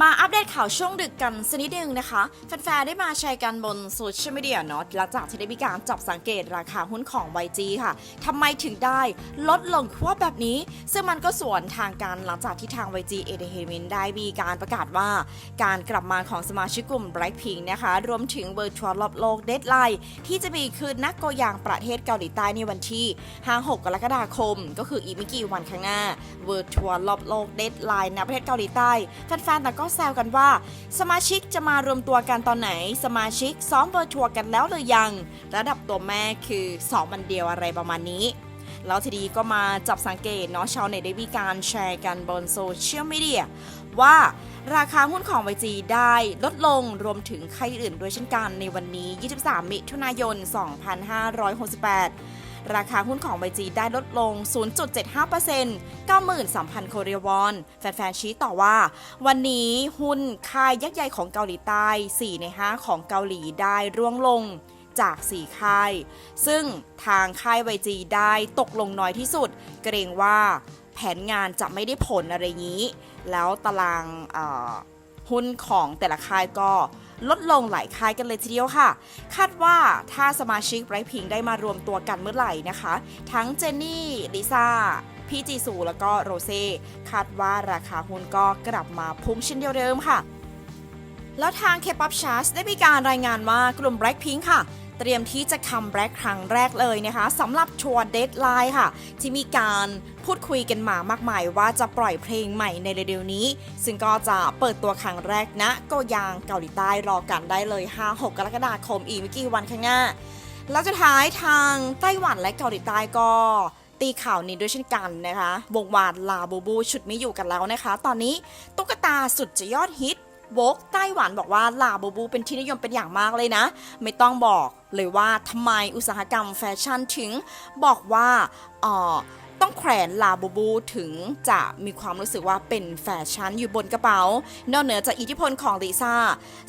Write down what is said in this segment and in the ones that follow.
มาอัปเดตข่าวช่วงดึกกันสักนิดนึงนะคะ แฟนๆ ได้มาแชร์กันบนโซเชียลมีเดียเนาะหลังจากที่ได้มีการจับสังเกตราคาหุ้นของ YG ค่ะทำไมถึงได้ลดลงทั่วแบบนี้ ซึ่งมันก็สวนทางการหลังจากที่ทาง YG Entertainment ได้มีการประกาศว่า การกลับมาของสมาชิกกลุ่ม Blackpink นะคะ รวมถึง Virtual รอบโลก Deadline ที่จะมีคืนนักโกยางประเทศเกาหลีใต้ในวันที่5-6กรกฎาคม ก็คืออีกไม่กี่วันข้างหน้า Virtual รอบโลก Deadline ณประเทศเกาหลีใต้แฟนๆแต่ก็็แซวกันว่า สมาชิกจะมารวมตัวกันตอนไหน สมาชิกซ้อมเวอร์ทัวร์กันแล้วหรือยัง ระดับตัวแม่คือซ้อมวันเดียวอะไรประมาณนี้ แล้วทีนี้ก็มาจับสังเกตเนาะชาวเน็ตได้มีการแชร์กันบนโซเชียลมีเดียว่าราคาหุ้นของ YG ได้ลดลงรวมถึงค่ายอื่นด้วยเช่นกันในวันนี้ 23 มิถุนายน 2568 ราคาหุ้นของ YG ได้ลดลง 0.75% 93,000 โคเรียวอน แฟนๆ ชี้ต่อว่า วันนี้หุ้นค่ายยักษ์ใหญ่ของเกาหลีใต้ 4 ใน 5 ของเกาหลีได้ร่วงลงจาก 4 ค่าย ซึ่งทางค่าย YG ได้ตกลงน้อยที่สุด เกรงว่าแผนงานจะไม่ได้ผลอะไรนี้ แล้วตารางหุ้นของแต่ละค่ายก็ ลดลงหลายค่ายกันเลยทีเดียวค่ะ คาดว่าถ้าสมาชิกไบรท์พิงได้มารวมตัวกันเมื่อไหร่นะคะ ทั้งเจนนี่ลิซ่าพี่จีซูแล้วก็โรเซ่คาดว่าราคาหุ้นก็กลับมาพุ่งเช่นเดียวเดิมค่ะ แล้วทาง K-POP Charts ได้มีการรายงานว่ากลุ่ม Blackpink ค่ะ เตรียมที่จะคัมแบ็กครั้งแรกเลยนะคะสำหรับทัวร์เด d ไลน์ค่ะ ที่มีการพูดคุยกันมามากมายว่าจะปล่อยเพลงใหม่ในเร็วๆนี้ ซึ่งก็จะเปิดตัวครั้งแรกณโกยางเกาหลีใต้รอกันได้เลย 5-6 กรกฎาคมอีกไม่กี่วันข้างหน้า แล้วสุดท้ายทางไต้หวันและเกาหลีใต้ก็ตีข่าวนี้ด้วยเช่นกันนะคะ วงวานลาบูบู ชุดไม่อยู่กันแล้วนะคะ ตอนนี้ตุ๊กตาสุดจะยอดฮิต โวกไต้หวันบอกว่าลาบูบูเป็นที่นิยมเป็นอย่างมากเลยนะ ไม่ต้องบอกเลยว่าทำไมอุตสาหกรรมแฟชั่นถึง บอกว่าอ่อ ต้องแขวนลาบูบูถึงจะมีความรู้สึกว่าเป็นแฟชั่นอยู่บนกระเป๋า นอกเหนือจากอิทธิพลของลิซ่า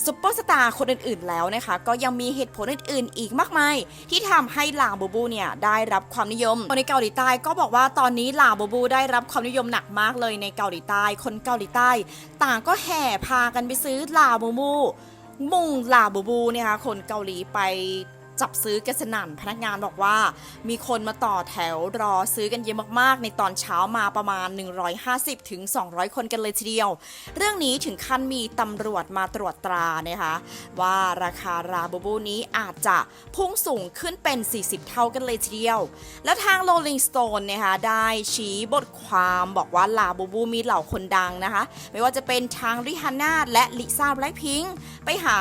ซุปเปอร์สตาร์คนอื่นๆแล้วนะคะ ก็ยังมีเหตุผลอื่นๆ อีกมากมาย ที่ทำให้ลาบูบูเนี่ยได้รับความนิยมคนในเกาหลีใต้ก็บอกว่าตอนนี้ลาบูบูได้รับความนิยมหนักมากเลยในเกาหลีใต้ คนเกาหลีใต้ ต่างก็แห่พากันไปซื้อลาบูบูมุงลาบูบูเนี่ยค่ะคนเกาหลีไป จับซื้อกันสนั่นพนักงานบอกว่า มีคนมาต่อแถวรอซื้อกันเยอะมากๆ ในตอนเช้ามาประมาณ 150ถึง200คนกันเลยทีเดียว เรื่องนี้ถึงขั้นมีตำรวจมาตรวจตรานะคะ ว่าราคาลาบูบูนี้อาจจะพุ่งสูงขึ้นเป็น 40 เท่ากันเลยทีเดียว แล้วทาง Rolling Stone นะคะได้ชี้บทความบอกว่าลาบูบูมีเหล่าคนดังนะคะ ไม่ว่าจะเป็นทางริฮาน่าและลิซ่าแบล็คพิงไปหา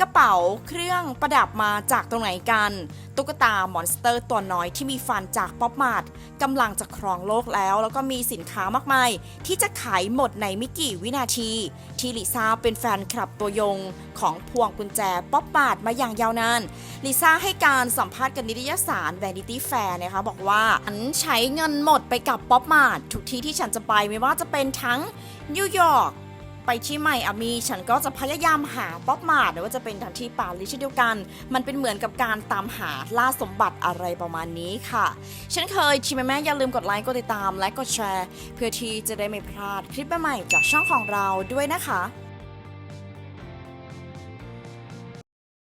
กระเป๋าเครื่องประดับมาจากตรงไหนกัน ตุ๊กตามอนสเตอร์ตัวน้อยที่มีฟันจากป๊อปมาร์ทกำลังจะครองโลกแล้ว แล้วก็มีสินค้ามากมาย ที่จะขายหมดในไม่กี่วินาที ที่ลิซ่าเป็นแฟนคลับตัวยงของพวงกุญแจป๊อปมาร์ทมาอย่างยาวนานลิซ่าให้การสัมภาษณ์กับนิตยสาร Vanity Fair นะคะบอกว่าฉันใช้เงินหมดไปกับป๊อปมาร์ททุกที่ที่ฉันจะไปไม่ว่าจะเป็นทั้งนิวยอร์ก ไปที่ใหม่อามีฉันก็จะพยายามหาป๊อปมาดหรือว่าจะเป็นทางที่ปารีสเช่นเดียวกัน มันเป็นเหมือนกับการตามหาล่าสมบัติอะไรประมาณนี้ค่ะฉันเคยทีมแม่อย่าลืมกดไลค์กดติดตามและกดแชร์ เพื่อที่จะได้ไม่พลาดคลิปใหม่ๆจากช่องของเราด้วยนะคะ